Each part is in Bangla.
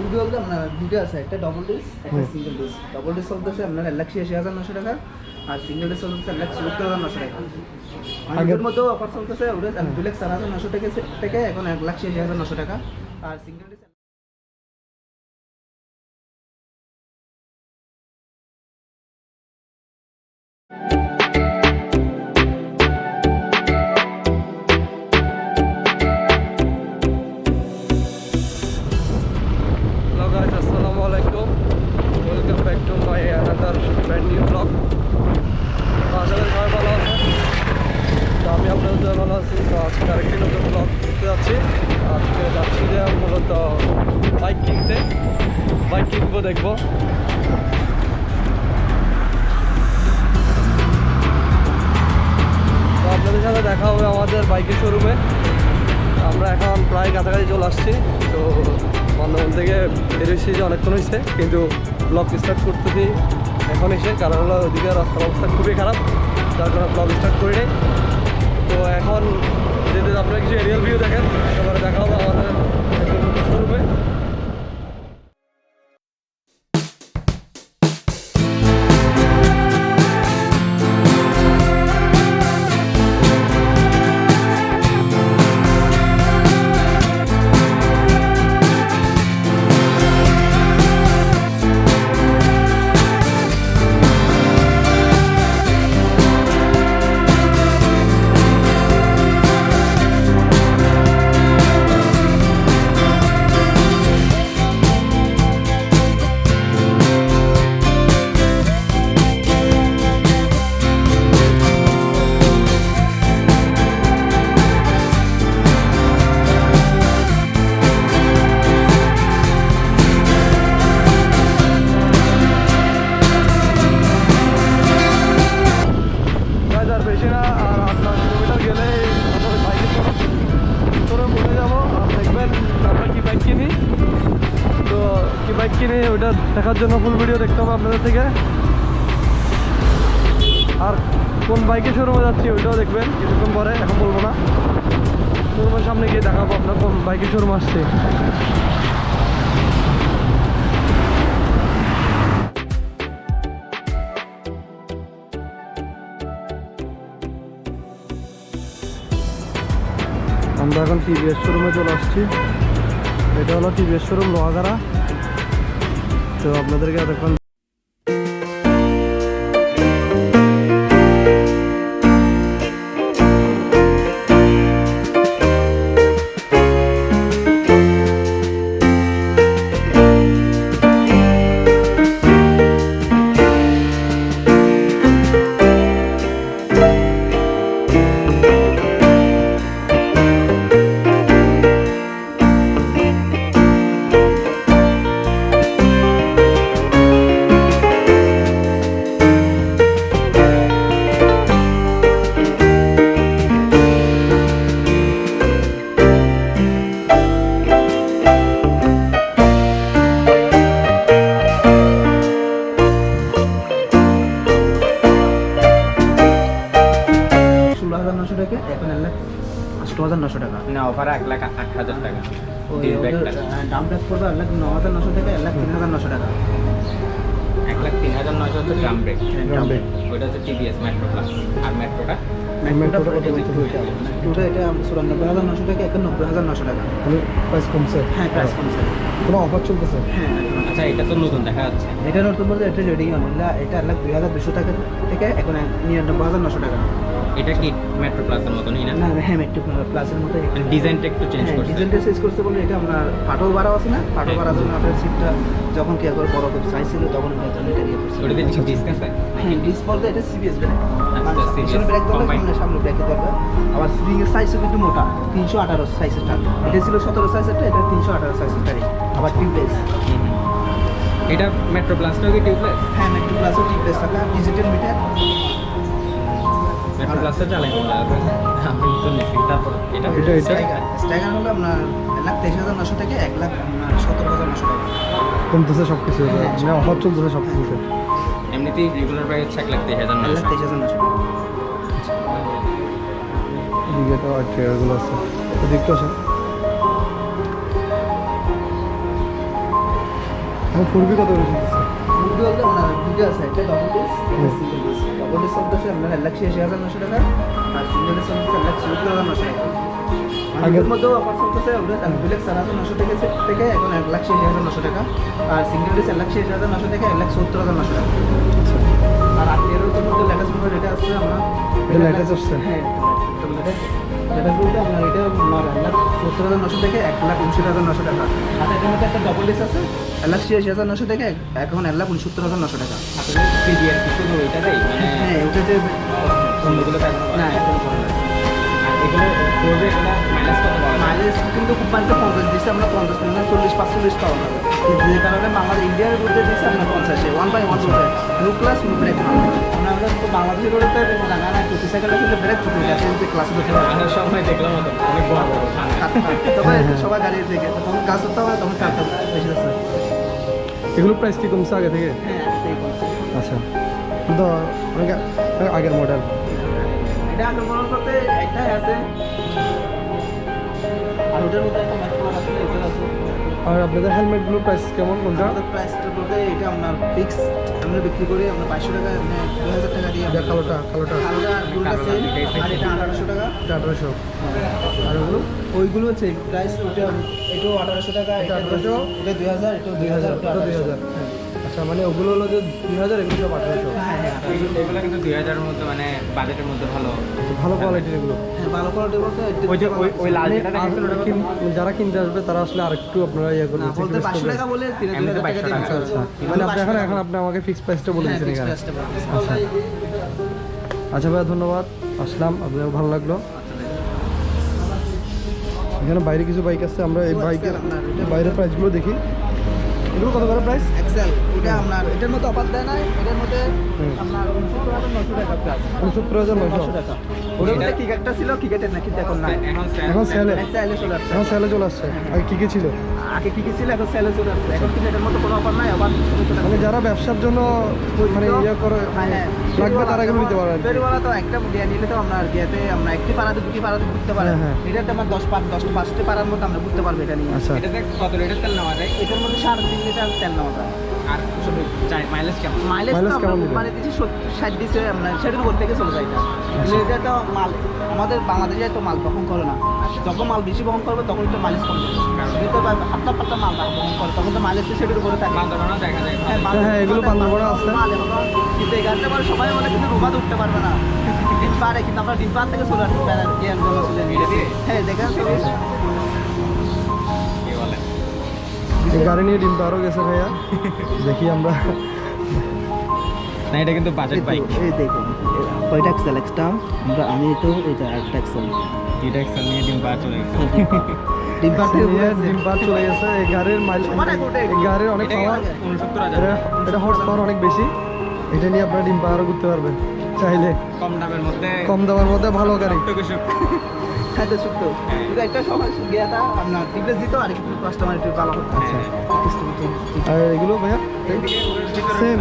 দুটো বলতে আপনার দুটো আছে একটা ডবল ডিস একটা। সিঙ্গেল ডিস ডবল ডিস চলতেছে আপনার এক লাখ ছিয়াশি হাজার নশো টাকা আর সিঙ্গেল ডিস চলতেছে এক লাখ চুয়াত্তর হাজার নশো টাকা। আগের- আগের মধ্যে অফার চলতেছে ওটা দু লাখ চার হাজার নশো টাকা থেকে এখন এক লাখ ছিয়াশি হাজার নশো টাকা। আর সিঙ্গেল ডিস বাইক কিনবো দেখব। আপনাদের সাথে দেখা হবে আমাদের বাইকের শোরুমে আমরা এখন প্রায় কাছাকাছি চলে আসছি। তো বন্ধন থেকে বেরোইছি যে অনেকক্ষণ হয়েছে, কিন্তু ব্লগ স্টার্ট করতেছি এখন এসে, কারণ হলো ওদিকে রাস্তার অবস্থা খুবই খারাপ, যার কারণে ব্লগ স্টার্ট করি নাই তো এখন যদি আপনারা কিছু এরিয়াল ভিউ দেখার জন্য ফুল ভিডিও দেখতে হবে আপনাদের থেকে। আর কোন বাইকে শোরুমে যাচ্ছি ওইটাও দেখবেন, কিছুক্ষণ পরে, এখন বলব না। শোরুমের সামনে গিয়ে দেখাবো আপনার কোন বাইকে শোরুম আসছে। আমরা এখন টিভিএস শোরুমে চলে আসছি। এটা হলো টিভিএস শোরুম লোহাগাড়া। তো আপনাদেরকে এতক্ষণ নশো টাকা। না অফার এক লাখ আট হাজার টাকা। করবে এক লাখ ন হাজার নশো টাকা এক লাখ তিন হাজার নশো টাকা। এক লাখ তিন হাজার নয়শো হচ্ছে ড্রাম ব্রেক ড্রাম ব্রেক। ওইটা হচ্ছে টিভিএস মেট্রো প্লাস আর মেট্রোটা চুরানব্বই হাজার নশো টাকা এখন নব্বই হাজার নশো টাকা। প্রাইস কমছে? হ্যাঁ প্রাইস কমছে। কোনো অফার চলতেছে? হ্যাঁ আচ্ছা এটা তো নতুন দেখা যাচ্ছে। এটা নতুন বলতে এটা রেডিং আমলা এটা এক লাখ দুই হাজার দুশো টাকা থেকে এখন নিরানব্বই হাজার নশো টাকা। এটা কি মেট্রো প্লাসের মতনই না? না হ্যাঁ মেট্রো প্লাসের মতো ডিজাইনটা একটু চেঞ্জ হ্যাঁ করছে। ডিজাইনটা চেঞ্জ করতে বলে এটা আপনার ফাটল বাড়াও আছে না? ফাটল হ্যাঁ। বাড়ার জন্য আপনার সিটটা যখন কি একবার বড় খুব সাইজ ছিল তখন এটা ইয়ে করছে। ওটাতে কিছু ডিসক আছে? হ্যাঁ ডিস বলতে এটা সিবিএস ব্রেক আচ্ছা, পিছনে ব্রেক combined। সামনে ব্রেক ধরবে আবার স্প্রিং এর সাইজও কিন্তু মোটা তিনশো আঠারো সাইজেরটা এটা ছিল সতেরো সাইজেরটা এটা তিনশো আঠারো সাইজেরটাই আবার টিউবলেস। এটা মেট্রো প্লাসটাও কি টিউবলেস হ্যাঁ মেট্রো প্লাসও টিউবলেস থাকা ডিজিটাল মিটার মেট্রো প্লাসটা চালাই আমি তো নিচ্ছি তারপর এটা এটা- এটা- স্ট্যাগার হলো আপনার এক লাখ তেইশ হাজার নশো থেকে এক লাখ সতেরো হাজার নশো টাকা। কমতেছে সব কিছু হ্যাঁ, মানে অফার চলতেছে সব কিছুতে এমনিতেই রেগুলার প্রাইস হচ্ছে এক লাখ তেইশ হাজার এক তেইশ হাজার নশো এদিকে তো আর ট্রেয়ারগুলো আছে। এদিকটা আছে। ফোর বি কত নশো টাকা আর সিঙ্গেল ডিস চলতেছে এক লাখ চুয়াত্তর হাজার নশো টাকা। আগের- আগের মধ্যেও অফার চলতেছে ওটা দুই লাখ চার হাজার নশো থেকে থেকে এখন এক লাখ হাজার নশো টাকা আর সিঙ্গেল ডিস এক লাখ ছিয়াশি হাজার নশো থেকে এক লাখ সত্তর হাজার নশো টাকা। আর আটেরও তো মধ্যে লেটেস্ট মোবাইল এটা আসছে আমরা এটা আসছে? হ্যাঁ লেটেস্ট বলতে আপনার এটা এক লাখ সত্তর হাজার নশো থেকে এক লাখ উনষাট হাজার নশো টাকা। আর এটার মধ্যে একটা ডবল ডিস আছে। এক লাখ ছিয়াশি হাজার নশো থেকে এখন এক লাখ উনসত্তর হাজার নশো টাকা। আসলে সিডিআর কি শুধু ওইটাতেই মানে হ্যাঁ ওটাতে কাজ না এখন করে না। মাইলেজ কিন্তু পঞ্চাশ দিচ্ছে আমরা পঞ্চাশ চল্লিশ পাঁচচল্লিশ যাবে। যে কারণে বাংলাদেশ ইন্ডিয়ার মধ্যে দিচ্ছে আমরা পঞ্চাশে one by one no class no break আমরা আমরা তো না আসলে ব্রেক গেছে কিন্তু ক্লাস দেখে আসার সময় দেখলাম তো অনেক বড় বড় তবে সবাই গাড়ি থেকে তখন কাজ করতে হবে তখন কাজটা বেশি আছে। এগুলো প্রাইস কি কমছে আগে থেকে? হ্যাঁ আচ্ছা। তো অনেক আগের মডেল এটা আগে মনে করতে একটাই আছে। আর ওটার মধ্যে আর আপনাদের হেলমেটগুলো প্রাইস কেমন কোনটা? আমাদের প্রাইসটা বলতে এটা আপনার ফিক্স আমরা বিক্রি করি আমরা বাইশশো টাকা মানে দু হাজার টাকা দিয়ে এটা কালোটা কালোটা। কালোটা দুটা সেল আর এটা আঠারোশো টাকা। এটা আঠারোশো। আর ওগুলো? ওইগুলো হচ্ছে প্রাইস ওটা এটাও আঠারোশো টাকা এটা আঠারোশো। এটা দুই হাজার এটাও দুই হাজার দুই হাজার। আচ্ছা মানে ওগুলো হলো যে দুই হাজার এগুলো সব আঠারোশো। এগুলো কিন্তু দুই হাজারের মধ্যে মানে বাজেটের মধ্যে ভালো। ভালো কোয়ালিটির এগুলো। হ্যাঁ ভালো কোয়ালিটি বলতে ওই যে ওই ওই লাল মানে যেটা দেখেছেন ওটা কিন- যারা কিনতে আসবে তারা আসলে আরেকটু আপনারা ইয়ে করবেন বলতে। টাকা বলে তিন টাকা দিয়ে টাকা, আচ্ছা মানে আপনি এখন এখন আপনি আমাকে ফিক্স প্রাইসটা বলে হ্যাঁ দিচ্ছেন এখানে। দিচ্ছি। আচ্ছা ভাইয়া ধন্যবাদ। আসলাম আপনার ভালো লাগল। এখানে বাইরে কিছু বাইক আছে আমরা এই বাইকের বাইরের প্রাইসগুলো দেখি। এগুলো কত করে প্রাইস এটা আপনার এটার মধ্যে অফার দেয় না এটার মধ্যে হুম। আপনার উনসত্তর হাজার নশো টাকা প্রাইস উনসত্তর হাজার নশো। টাকা। ওটার মধ্যে কিকারটা ছিল কিকারের না কিন্তু এখন নাই। এখন এখন সেলে সেলে চলে আসছে। এখন সেলে চলে আসছে। আর কি কি ছিল? আগে কি কি ছিল এখন সেলে চলে আসছে। এখন কিন্তু মধ্যে কোনো অফার নাই আবার মানে যারা ব্যবসার জন্য মানে ইয়ে করে হ্যাঁ, হ্যাঁ। লাগবে তারা এগুলো নিতে পারবেন ফেরিওয়ালা তো একটা গিয়ে নিলে তো আমরা গিয়েতে আমরা একটি পাড়াতে দুটি পাড়াতে ঘুরতে পারি। হ্যাঁ। এটাতে আমার দশ পাঁচ দশ পাঁচটি পাড়ার মধ্যে আমরা ঘুরতে পারব এটা নিয়ে। আচ্ছা। এটাতে কত লিটার তেল নেওয়া যায়? এটার মধ্যে সাড়ে তিন লিটার তেল নেওয়া যায়। আর চাই মাইলেজ কেমন? মাইলেজ Mileage তো আমরা কেমন মানে দিচ্ছি সত্তর ষাট দিচ্ছে আমরা উপর থেকে চলে যায় এটা আচ্ছা। তো মাল আমাদের বাংলাদেশে তো মাল বহন করে না। যখন মাল বেশি বহন করবে তখন তো মাইলেজ কম দেবে যদি তো হাতটা পাতলা মাল বহন করে তখন তো মাইলেজ সেটের উপরে থাকে। দেখা যায়। হ্যাঁ, হ্যাঁ, এগুলো বান্দরবানে আছে। কিন্তু এই গাড়িটা মানে সবাই বলে কিন্তু রোবাদ উঠতে পারবে না। ডিম পারে কিন্তু আমরা ডিম পার থেকে চলে আসতে পারি এটা? হ্যাঁ দেখেন তো। গাড়ি নিয়ে ডিম পারও গেছে ভাইয়া। দেখি আমরা। না এটা কিন্তু বাজেট বাইক এই দেখুন এক্সট্রা আমরা আমি তো এটা নিয়ে ডিম পাওয়া চলে গেছে। ডিম পার থেকে নিয়ে ডিম পার চলে গেছে। এই গাড়ির মাইল গাড়ির অনেক এটা পাওয়ার এটা এটা হর্স পাওয়ার অনেক বেশি। এটা নিয়ে আপনারা ডিম পাহাড়ও ঘুরতে পারবেন। চাইলে। কম দামের মধ্যে কম দামের মধ্যে ভালো গাড়ি। খাদ্য হ্যাঁ। একটা সময় আপনার টিপলেস দিত আর একটু কাস্টমার একটু ভালো করতে আচ্ছা হ্যাঁ, আর এগুলো ভাইয়া সেম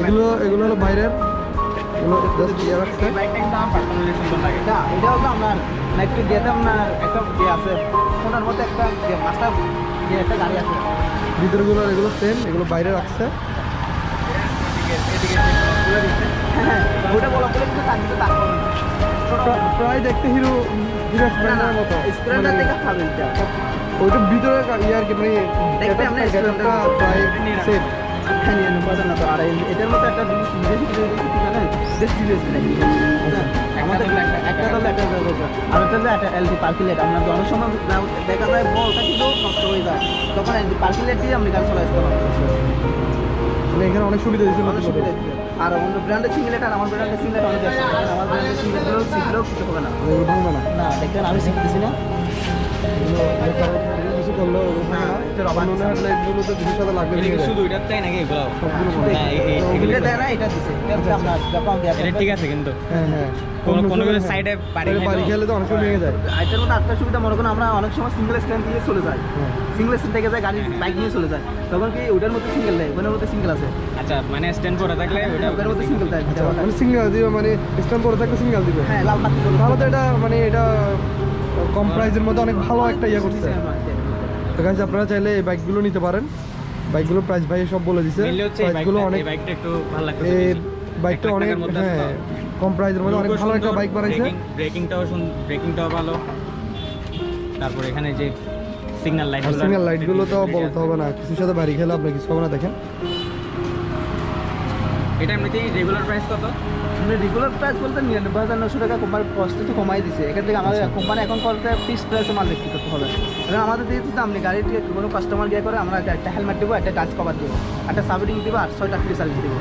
এগুলো এগুলো হলো বাইরের। এগুলো জাস্ট রাখছে এটা হলো আপনার না একটু আপনার একটা ইয়ে আছে। ওটার মধ্যে একটা মাস্টার ইয়ে একটা গাড়ি আছে। ভিতরগুলো এগুলো সেম এগুলো বাইরে রাখছে। হ্যাঁ ওটা বলা বলে কিন্তু তার কিন্তু তার না প্রায় দেখতে হিরো হিরো স্প্লেন্ডারের মতো। মানে থেকে খাবে এটা। ওইটার ভিতরে ইয়ে আর কি মানে দেখতে আমরা এটা প্রায় সেম হ্যাঁ এটার মধ্যে একটা জিনিস বিদেশি জানেন? বেশ সিরিয়াস আমাদের একটা তো একটা আর একটা হলো একটা এলডি পার্কিলেট আমরা অনেক সময় দেখা যায় বলটা কিন্তু নষ্ট হয়ে যায়। তখন এলডি পার্কিলেট দিয়ে আপনি গাড়ি চলে আসতে পারবেন মানে এখানে অনেক সুবিধা দিয়েছে অনেক সুবিধা আর অন্য ব্র্যান্ডের সিঙ্গেলেট আর আমার ব্র্যান্ডের সিঙ্গেলেট অনেক আছে। আমার ব্র্যান্ডের সিঙ্গেলেটগুলো শিখলেও কিছু হবে না। ভাঙবে না না দেখেন আমি শিখতেছি না। এগুলো করে- এগুলো কিছু করলেও এগুলো ভাঙবে না এটা রবার অন্য হেডলাইটগুলো তো বিশেষ সাথে লাগবে এটা কি দিয়ে দেয়। শুধু এটার তাই নাকি এগুলো? সবগুলো ভাঙবে। না, এই- এই- এগুলো এটা না এটা দিছে। এটা হচ্ছে আপনার জাপান এটা ঠিক আছে কিন্তু। হ্যাঁ হ্যাঁ। কোনো কোনো সাইডে পারি বাড়ি খেলে তো অনেক সময় ভেঙে যায়। এটার মধ্যে আরেকটা সুবিধা মনে করেন আমরা অনেক সময় সিঙ্গেল স্ট্যান্ড দিয়ে চলে যাই। হ্যাঁ। সিঙ্গেল স্ট্যান্ড থেকে যায় গাড়ি বাইক নিয়ে চলে যায় তখন কি ওটার মধ্যে সিঙ্গেল নেই ওটার মধ্যে সিঙ্গেল আছে। আচ্ছা মানে স্ট্যান্ড করে থাকলে ওটার মধ্যে সিঙ্গেল আচ্ছা মানে সিঙ্গেল দিবে মানে স্ট্যান্ড থাকলে সিঙ্গেল দিবে? হ্যাঁ লাল বাতি তাহলে তো এটা মানে এটা কম প্রাইসের মধ্যে অনেক ভালো একটা ইয়ে করছে তো আপনারা চাইলে এই বাইকগুলো নিতে পারেন। বাইকগুলোর প্রাইস ভাই সব বলে দিছে। প্রাইসগুলো অনেক বাইকটা একটু ভালো লাগছে এই বাইকটা অনেক হ্যাঁ কম প্রাইসের মধ্যে অনেক ভালো একটা বাইক বানাইছে। ব্রেকিংটাও ব্রেকিংটাও ভালো। তারপর এখানে যে সিগন্যাল লাইট সিঙ্গেল লাইটগুলো তো বলতে হবে না। কিছুর সাথে বাড়ি খেলে আপনি কিছু হবে না দেখেন। এটা এমনিতেই রেগুলার প্রাইস কত? রেগুলার প্রাইস বলতে নিরানব্বই হাজার নশো টাকা কোম্পানি কস্ট তো কমাই দিছে। এখান থেকে আমাদের কোম্পানি এখন করতে ফিক্স প্রাইসে মাল বিক্রি করতে হবে। এবং আমাদের দিয়ে দিতে আপনি গাড়িটিকে কোনো কাস্টমার গিয়ে করে আমরা একটা হেলমেট দেবো একটা টাচ কভার দেবো একটা সাবিডিং দেবো আর ছয়টা ফ্রি সার্ভিস দেবো।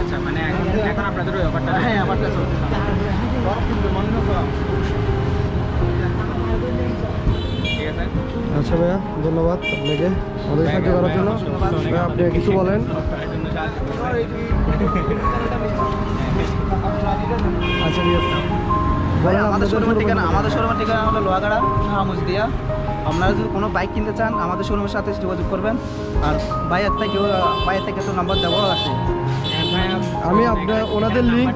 আচ্ছা মানে এখন এখন আপনাদের ওই অফারটা হ্যাঁ কাছে আচ্ছা ভাইয়া ধন্যবাদ আপনাকে। আমাদের সাহায্য করার জন্য। ভাইয়া আপনি কিছু বলেন? আচ্ছা ঠিক আছে। বলেন আমাদের শোরুমের ঠিকানা আমাদের শোরুমের ঠিকানা হলো লোহাগাড়া হামুজদিয়া আপনারা যদি কোনো বাইক কিনতে চান আমাদের শোরুমের সাথে যোগাযোগ করবেন। আর বাইরের থেকে বাইরের থেকে তো নাম্বার দেওয়া আছে। আমি আপনার ওনাদের লিঙ্ক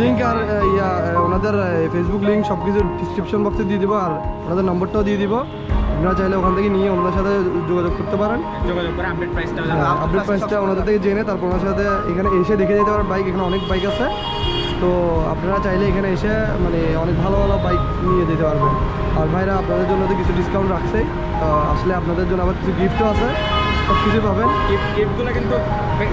লিঙ্ক আর ইয়া ওনাদের ফেসবুক লিঙ্ক সব কিছু ডিসক্রিপশন বক্সে দিয়ে দিব আর ওনাদের নম্বরটাও দিয়ে দিব। আপনারা চাইলে ওখান থেকে নিয়ে ওনাদের সাথে যোগাযোগ করতে পারেন। যোগাযোগ করে আপডেট আপডেট প্রাইসটা ওনাদের থেকে জেনে তারপর ওনার সাথে এখানে এসে দেখে যেতে পারেন। বাইক এখানে অনেক বাইক আছে। তো আপনারা চাইলে এখানে এসে মানে অনেক ভালো ভালো বাইক নিয়ে যেতে পারবেন। আর ভাইরা আপনাদের জন্য তো কিছু ডিসকাউন্ট রাখছে। আসলে আপনাদের জন্য আবার কিছু গিফটও আছে। সব কিছু পাবেন গিফটগুলো কিন্তু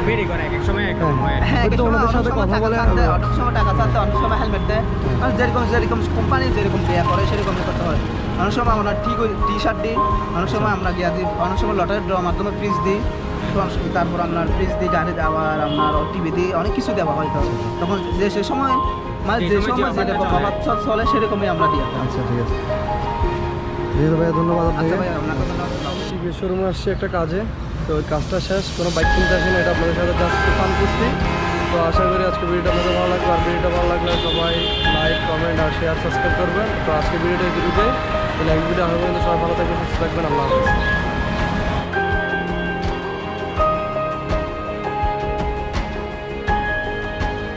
ভেরি করে এক এক সময় এক রকম হয়। আর কি। হ্যাঁ হয়তো ওনাদের অনেক সাথে সময় কথা বলে অনেক সময় টাকা অনেক সময় হেলমেট দেয়। আর যেরকম যেরকম কোম্পানি যেরকম দেয়া করে সেরকম করতে হয়। অনেক সময় আমরা টি টি শার্ট দিই অনেক সময় আমরা গিয়া দিই অনেক সময় লটারির ড্র মাধ্যমে ফ্রিজ দিই। তারপর আপনার ফ্রিজ দিই গাড়ি আবার আপনার টিভি দিই অনেক কিছু দেওয়া হয়তো তখন যে সে সময় মানে যে সময় যে চলে। অবাধ চল- সেরকমই আমরা দিই আচ্ছা ঠিক আছে। ঠিক আছে ভাইয়া ধন্যবাদ আচ্ছা আপনাকে ভাই শোরুমে আসছি একটা কাজে তো ওই কাজটা শেষ কোনো বাইক কিনতে আসেন এটা আপনাদের সাথে জাস্ট ফান করছি। তো আশা করি আজকে ভিডিওটা আপনাদের ভালো লাগবে আর ভিডিওটা ভালো লাগলে সবাই লাইক কমেন্ট আর শেয়ার সাবস্ক্রাইব করবেন। তো আজকে ভিডিওটা এই ভিডিওতে লাইক ভিডিও পর্যন্ত সবাই ভালো থাকবেন সুস্থ থাকবেন আল্লাহ হাফিজ।